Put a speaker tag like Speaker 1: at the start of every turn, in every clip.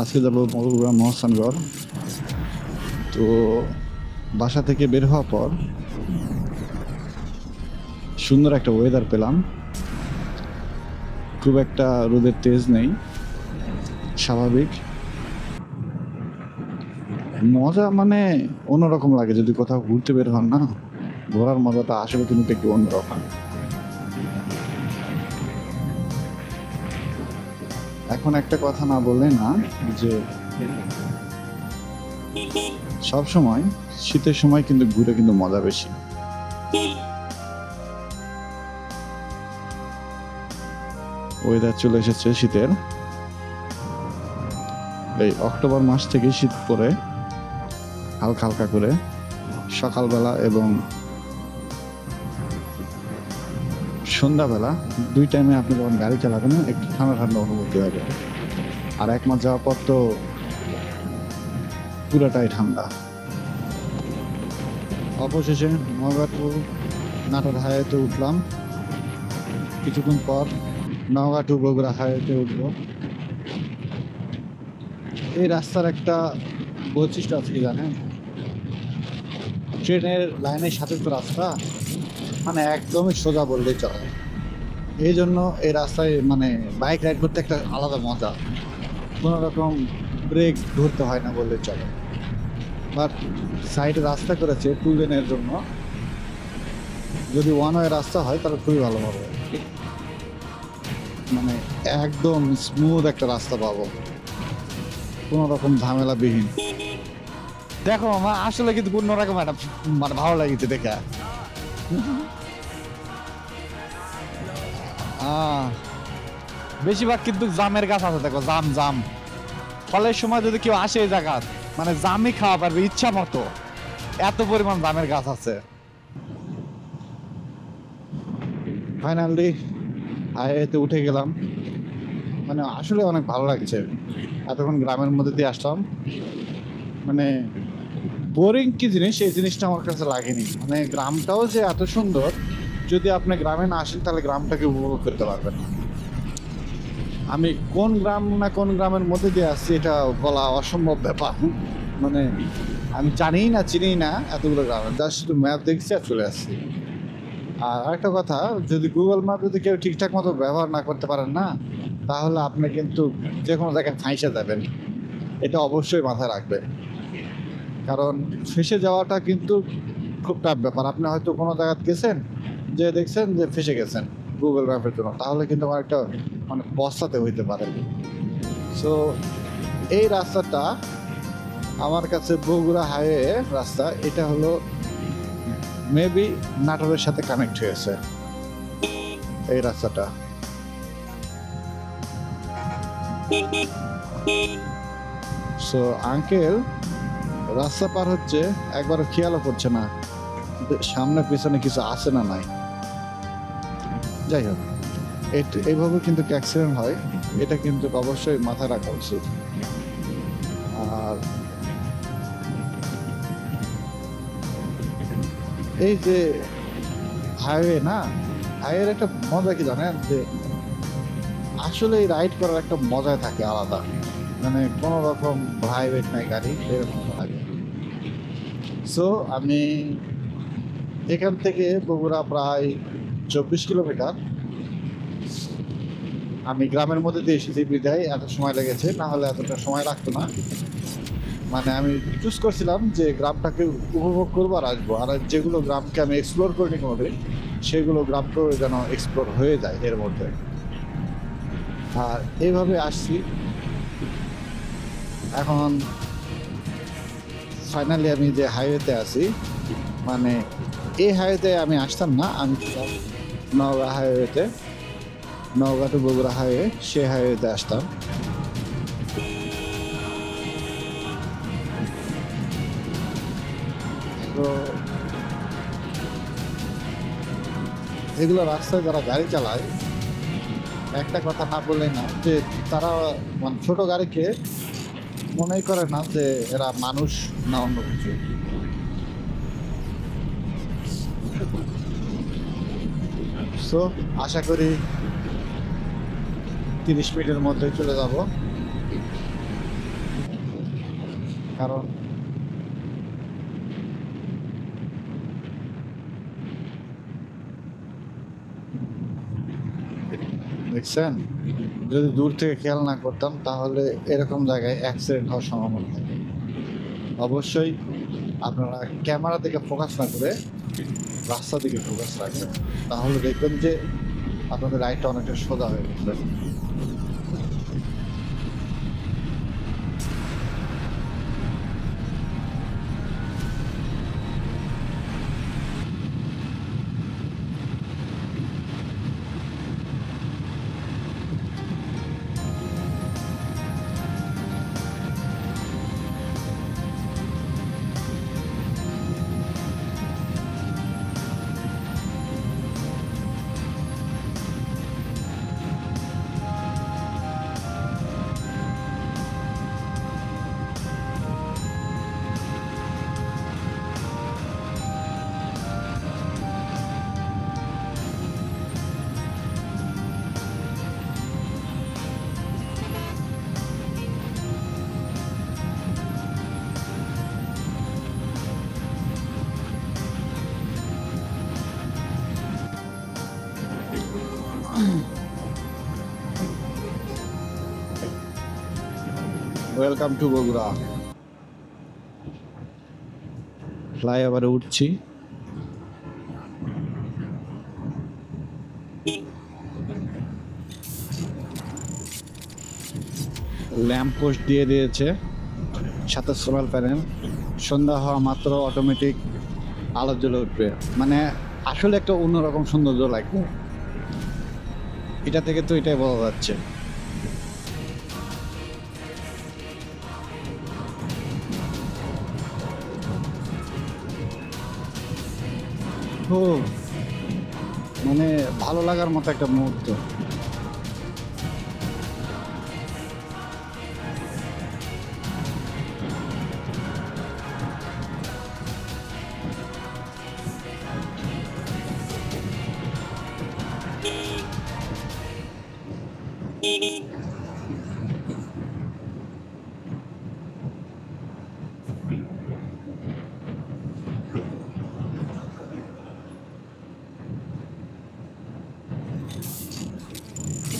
Speaker 1: আজকে যাব মগুরা মহস্থানগড়। তো বাসা থেকে বের হওয়ার পর সুন্দর একটা ওয়েদার পেলাম। খুব একটা রোদের তেজ নেই, স্বাভাবিক। মজা মানে অন্যরকম লাগে যদি কোথাও ঘুরতে বের হন না। ঘোরার মজাটা আসলে কিন্তু একটু অন্যরকম। এখন একটা কথা না বললে না, যে সব সময় শীতের সময় কিন্তু ঘুরে কিন্তু মজা বেশি। ওয়েদার চলে এসেছে শীতের। এই অক্টোবর মাস থেকে শীত পরে হালকা হালকা করে। সকালবেলা এবং সন্ধ্যাবেলা দুই টাইমে আপনি যখন গাড়ি চালাবেন, একটু ঠান্ডা ঠান্ডা অনুভূতি হবে আর এক মাস যাওয়ার পর তো পুরাটাই ঠান্ডা। অবশেষে নগাটু নাটোর হাইওয়েতে উঠলাম। কিছুক্ষণ পর নওগাঁ টু বগুড়া হাইওয়েতে উঠব। এই রাস্তার একটা বৈশিষ্ট্য আছে কি জানেন? ট্রেনের লাইনের সাথে তো রাস্তা মানে একদমই সোজা বললেই চলে। এই জন্য এই রাস্তায় মানে বাইক রাইড করতে একটা আলাদা মজা। কোনো রকম ব্রেক ধরতে হয় না বললে চলে। বাট সাইডে রাস্তা করেছে টু লেনের জন্য। যদি ওয়ান ওয়ে রাস্তা হয়, তাহলে খুবই ভালো হবে। মানে একদম স্মুথ একটা রাস্তা পাবো। কোনো রকম ঝামেলাবিহীন। দেখো, আমার আসলে কিন্তু অন্যরকম একটা মানে ভালো লাগিছে দেখে। বেশিরভাগ কিন্তু জামের গাছ আছে, দেখো, জাম জাম। ফলের সময় যদি কেউ আসে এই জায়গা মানে জামই খাওয়া পারবে ইচ্ছা মতো। এত পরিমাণ জামের গাছ আছে। ফাইনালি হাইওয়েতে উঠে গেলাম। মানে আসলে অনেক ভালো লাগছে। এতক্ষণ গ্রামের মধ্যে দিয়ে আসলাম। মানে বোরিং কি জিনিস? এই জিনিসটা আমার কাছে লাগেনি। মানে গ্রামটাও যে এত সুন্দর যদি আপনি গ্রামে না আসেন, তাহলে গ্রামটাকে উপভোগ করতে পারবেন আমি কোন গ্রাম না কোন গ্রামের মধ্যে দিয়ে আসছি, এটা বলা অসম্ভব ব্যাপার। মানে আমি জানিই না চিনি না এতগুলো গ্রাম। জাস্ট শুধু ম্যাপ দেখছি আর চলে আসছি। আর আরেকটা কথা, যদি গুগল ম্যাপ যদি কেউ ঠিকঠাক মতো ব্যবহার না করতে পারেন না, তাহলে আপনি কিন্তু যে কোনো জায়গায় ফাঁসে যাবেন। এটা অবশ্যই মাথায় রাখবেন। কারণ, ফেসে যাওয়াটা কিন্তু খুব টাফ ব্যাপার। আপনি হয়তো কোনো জায়গায় গেছেন যে দেখছেন যে ফেসে গেছেন গুগল ম্যাপের জন্য, তাহলে কিন্তু আমার একটা মানে বস্তাতে হইতে পারে। সো এই রাস্তাটা আমার কাছে বগুড়া হাইওয়ে রাস্তা, এটা হলো মেবি নাটোরের সাথে কানেক্ট হয়েছে। এই রাস্তাটা। সো আঙ্কেল রাস্তা পার হচ্ছে, একবারও খেয়ালও করছে না। সামনে, পিছনে কিছু আছে না নাই? যাই হোক এইভাবে কিন্তু অ্যাক্সিডেন্ট হয়। এটা কিন্তু অবশ্যই মাথায় রাখা উচিত। আর এই যে হাইওয়ে না হাইওয়ের একটা মজা কি জানেন? যে আসলে রাইড করার একটা মজাই থাকে আলাদা। মানে কোনো রকম প্রাইভেট নাই গাড়ি, এরকম লাগে। সো আমি এখান থেকে বগুড়া প্রায় চব্বিশ কিলোমিটার। আমি গ্রামের মধ্যে দিয়ে এসেছি বিদায়, এত সময় লেগেছে, না হলে এতটা সময় লাগতো না। মানে আমি চুজ করছিলাম যে গ্রামটাকে উপভোগ করব আর আসব। আর যেগুলো গ্রামকে আমি এক্সপ্লোর করিনি কোনোদিন, সেগুলো গ্রামটাও যেন এক্সপ্লোর হয়ে যায় এর মধ্যে। আর এইভাবে আসছি। এখন ফাইনালি আমি যে হাইওয়েতে আছি মানে এই হাইওয়েতে আমি আসতাম না, আমি নওগাঁ হাইওয়েতে। নওগাঁ টু বগুড়া হাইওয়ে সে হাইওয়েতে আসতাম। তো এগুলো রাস্তায় যারা গাড়ি চালায়, একটা কথা না বললেই না, যে তারা মানে ছোট গাড়িকে মনেই করে না যে এরা মানুষ না অন্য কিছু। সো আশা করি তিরিশ মিনিটের মধ্যে চলে যাব। কারণ দেখছেন? যদি দূর থেকে খেয়াল না করতাম, তাহলে এরকম জায়গায় অ্যাক্সিডেন্ট হওয়ার সম্ভাবনা থাকে। অবশ্যই আপনারা ক্যামেরা থেকে ফোকাস না করে রাস্তা দিকে ফোকাস রাখবেন তাহলে দেখবেন যে আপনাদের রাইডটা অনেকটা সোজা হয়ে গেছে। ওয়েলকাম টু বগুড়া ফ্লাইওভারে উঠছি। ল্যাম্প পোস্ট দিয়ে দিয়েছে সাথে সোলার প্যানেল সন্ধ্যা হওয়া মাত্র অটোমেটিক আলো জ্বলে উঠবে। মানে আসলে একটা অন্যরকম সৌন্দর্য লাগবে। এটা থেকে তো এটাই বোঝা যাচ্ছে। মানে ভালো লাগার মতো একটা মুহূর্ত।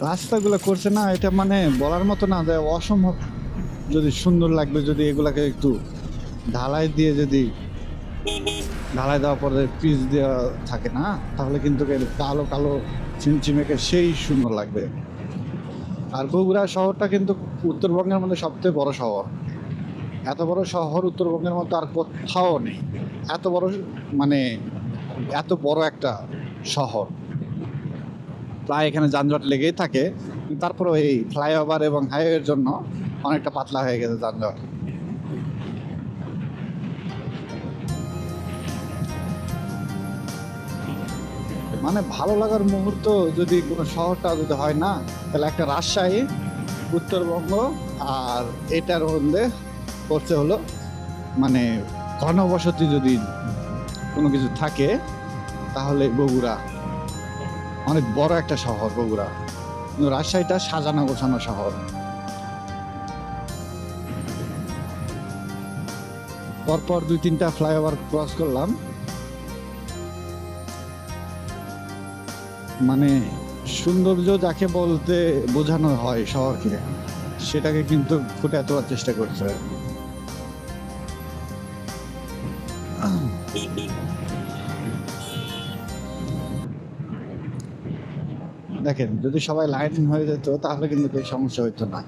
Speaker 1: রাস্তাগুলো করছে না, এটা মানে বলার মতো না যে অসম্ভব। যদি সুন্দর লাগবে, যদি এগুলাকে একটু ঢালাই দিয়ে যদি ঢালাই দেওয়ার পরে পিচ দেওয়া থাকে না, তাহলে কিন্তু কালো কালো চিমচিমেকে সেই সুন্দর লাগবে। আর বগুড়া শহরটা কিন্তু উত্তরবঙ্গের মধ্যে সবথেকে বড় শহর। এত বড় শহর উত্তরবঙ্গের মতো আর কোথাও নেই। এত বড় মানে এত বড় একটা শহর। প্রায় এখানে যানজট লেগেই থাকে। তারপরে এই ফ্লাইওভার এবং হাইওয়ের জন্য অনেকটা পাতলা হয়ে গেছে যানজট। মানে ভালো লাগার মুহূর্ত যদি কোনো শহরটা যদি হয় না, তাহলে একটা রাজশাহী, উত্তরবঙ্গ আর এটার মধ্যে করছে হলো মানে ঘনবসতি যদি কোনো কিছু থাকে, তাহলে বগুড়া। অনেক বড় একটা শহর বগুড়া। রাজশাহীটা সাজানো গোছানো শহর। পরপর দুই তিনটা ফ্লাইওভার ক্রস করলাম। মানে সৌন্দর্য যাকে বলতে বোঝানো হয় শহরকে, সেটাকে কিন্তু ফুটে তোলার চেষ্টা করছে। দেখেন, যদি সবাই লাইন হয়ে যেত, তাহলে কিন্তু এই সমস্যা হইতো না।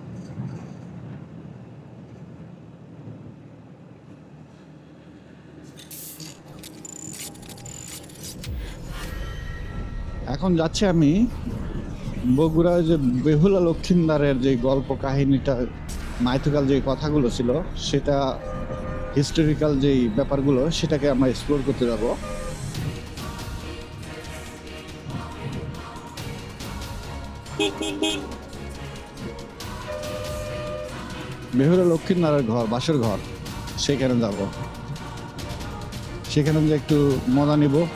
Speaker 1: এখন যাচ্ছি আমি বগুড়ায় যে বেহুলা লক্ষিন্দারের যে গল্প কাহিনীটা মাইথিকাল যে কথাগুলো ছিল, সেটা হিস্টোরিক্যাল যেই ব্যাপারগুলো, সেটাকে আমরা এক্সপ্লোর করতে যাব। বেহুলা লক্ষ্মীনারায়ণ ঘর, বাসর ঘর, সেখানে যাব। সেখানে যে একটু মজা নিব।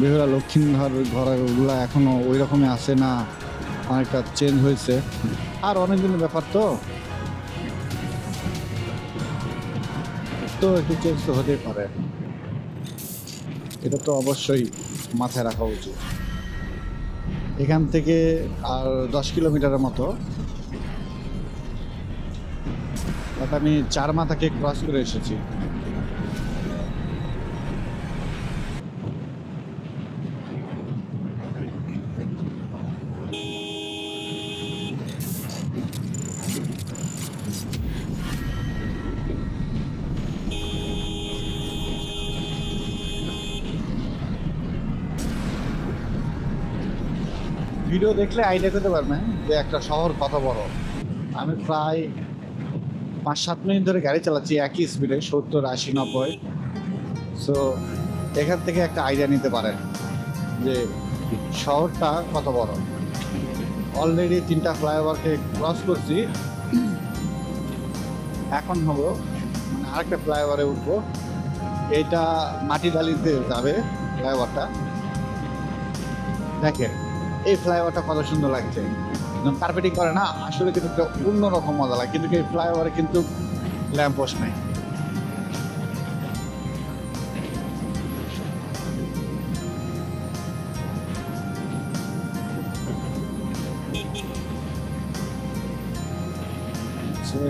Speaker 1: বেহুলা লক্ষ্মীর ঘরগুলো এখনও ওই রকমই আছে না, অনেকটা চেঞ্জ হয়েছে। আর অনেক দিনের ব্যাপার তো। তো একটু চেঞ্জ তো হতেই পারে। এটা তো অবশ্যই মাথায় রাখা উচিত। এখান থেকে আর দশ কিলোমিটারের মতো। আমি চার মাথাকে ক্রস করে এসেছি। ভিডিও দেখলে আইডিয়া করতে পারবেন যে একটা শহর কত বড়। আমি প্রায় পাঁচ সাত মিনিট ধরে গাড়ি চালাচ্ছি, একই স্পিডে সত্তর, আশি, নব্বই। সো এখান থেকে একটা আইডিয়া নিতে পারেন, যে শহরটা কত বড়। অলরেডি তিনটা ফ্লাইওভারকে ক্রস করছি। এখন হব মানে আরেকটা ফ্লাইওভারে উঠবো। এটা মাটি মাটিডালিতে যাবে ফ্লাইওভারটা দেখেন এই ফ্লাইওভারটা কত সুন্দর লাগছে। কার্পেটিং করে না, আসলে কিন্তু একটা অন্যরকম মজা লাগে, কিন্তু এই ফ্লাইওভারে কিন্তু ল্যাম্প পোস্ট নেই।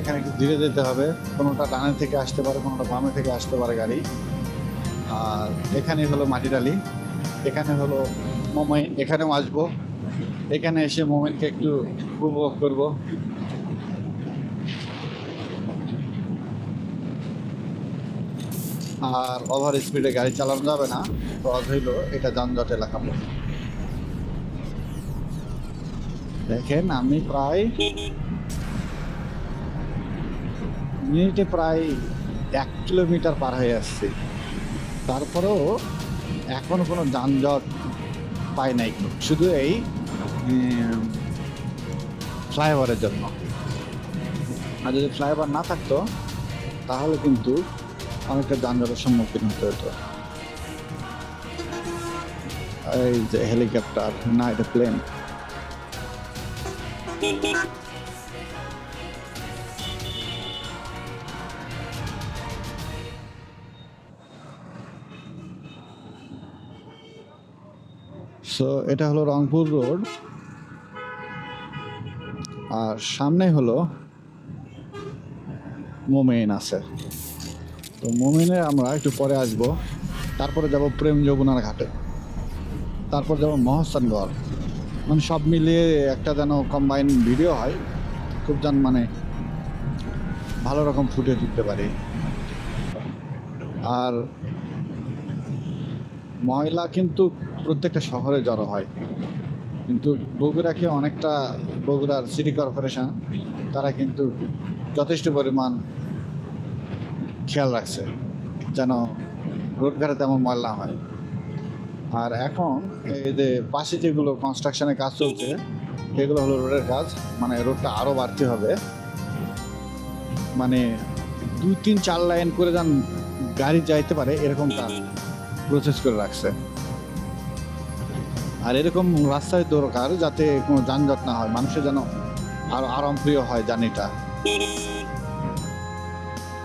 Speaker 1: এখানে একটু ধীরে যেতে হবে, কোনোটা ডানে থেকে আসতে পারে, কোনোটা বামে থেকে আসতে পারে গাড়ি। আর এখানে হলো মাটিডালি, এখানে হলো মোমেন এখানেও আসব। এখানে এসে মোমেন্টকে একটু উপভোগ করব। আর ওভার স্পিডে গাড়ি চালানো যাবে না ক্রস হইল, এটা যানজট এলাকা। দেখেন, আমি প্রায় মিনিটে প্রায় এক কিলোমিটার পার হয়ে আসছি। তারপরেও এখন কোনো যানজট পাই নাই শুধু এই ফ্লাইওভারের জন্য। আর যদি ফ্লাইওভার না থাকতো, তাহলে কিন্তু অনেকটা যানজটের সম্মুখীন হতে হতো। এই যে হেলিকপ্টার, না, এটা প্লেন সো এটা হলো রংপুর রোড। আর সামনে হলো মোমেন আছে। তো মোমেনে আমরা একটু পরে আসব। তারপরে যাব প্রেম যমুনার ঘাটে। তারপর যাব মহস্থানগড় মানে সব মিলিয়ে একটা যেন কম্বাইন ভিডিও হয়। খুব যেন মানে ভালো রকম ফুটে তুলতে পারি। আর ময়লা কিন্তু প্রত্যেকটা শহরে জড়ো হয়। কিন্তু বগুড়াকে অনেকটা বগুড়ার সিটি কর্পোরেশন তারা কিন্তু যথেষ্ট পরিমাণ খেয়াল রাখছে যেন রোডঘাটে তেমন ময়লা হয়। আর এখন এই যে পাশে যেগুলো কনস্ট্রাকশনের কাজ চলছে, সেগুলো হলো রোডের কাজ মানে রোডটা আরও বাড়তে হবে। মানে দুই তিন চার লাইন করে যান গাড়ি যাইতে পারে, এরকম এরকমটা প্রসেস করে রাখছে। আর এরকম রাস্তায় দরকার যাতে কোনো যানজট না হয়, মানুষের যেন আরও আরামপ্রিয় হয় জার্নিটা।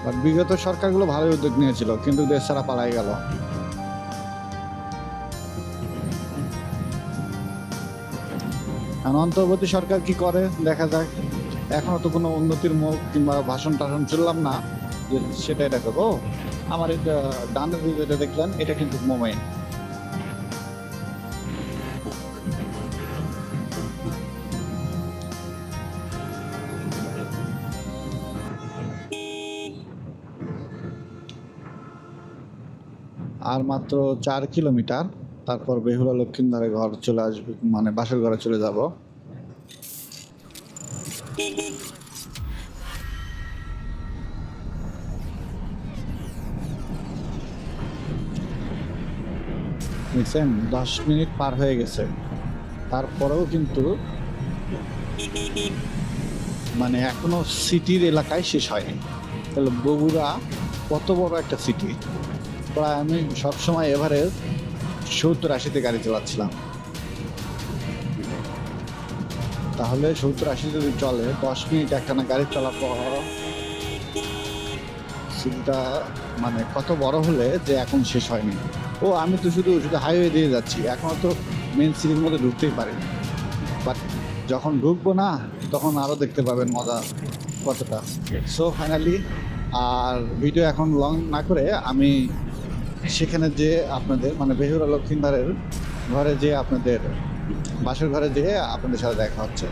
Speaker 1: বাট বিগত সরকারগুলো ভালোই উদ্যোগ নিয়েছিল, কিন্তু দেশ ছাড়া পালাই গেল। অন্তর্বর্তী সরকার কি করে? দেখা যাক। এখনও তো কোনো উন্নতির মুখ কিংবা ভাষণ টাষণ শুনলাম না। সেটা এটা করব আমার এটা ডানের যেটা দেখলেন এটা কিন্তু মোমেন্ট আর মাত্র চার কিলোমিটার, তারপর বেহুলা লক্ষ্মীন্দারে ঘর চলে আসবে মানে বাসের ঘরে চলে যাব। দেখছেন দশ মিনিট পার হয়ে গেছে। তারপরেও কিন্তু মানে এখনও সিটির এলাকায় শেষ হয়নি। তাহলে বগুড়া কত বড় একটা সিটি? প্রায় আমি সবসময় এভারেজ সত্তর আশিতে গাড়ি চালাচ্ছিলাম। তাহলে সত্তর আশি যদি চলে, দশ মিনিট একটানা গাড়ি চলার পর স্মৃতিটা মানে কত বড় হলে যে এখন শেষ হয়নি। ও, আমি তো শুধু শুধু হাইওয়ে দিয়ে যাচ্ছি। এখনও তো মেন সিটির মধ্যে ঢুকতেই পারিনি বাট যখন ঢুকবো না, তখন আরও দেখতে পাবেন মজা কতটা। সো ফাইনালি আর ভিডিও এখন লং না করে, আমি সেখানে যে আপনাদের মানে বেহুরা লক্ষ্মীন্দারের ঘরে যে আপনাদের, বাসর ঘরে যেয়ে আপনাদের সাথে দেখা হচ্ছে।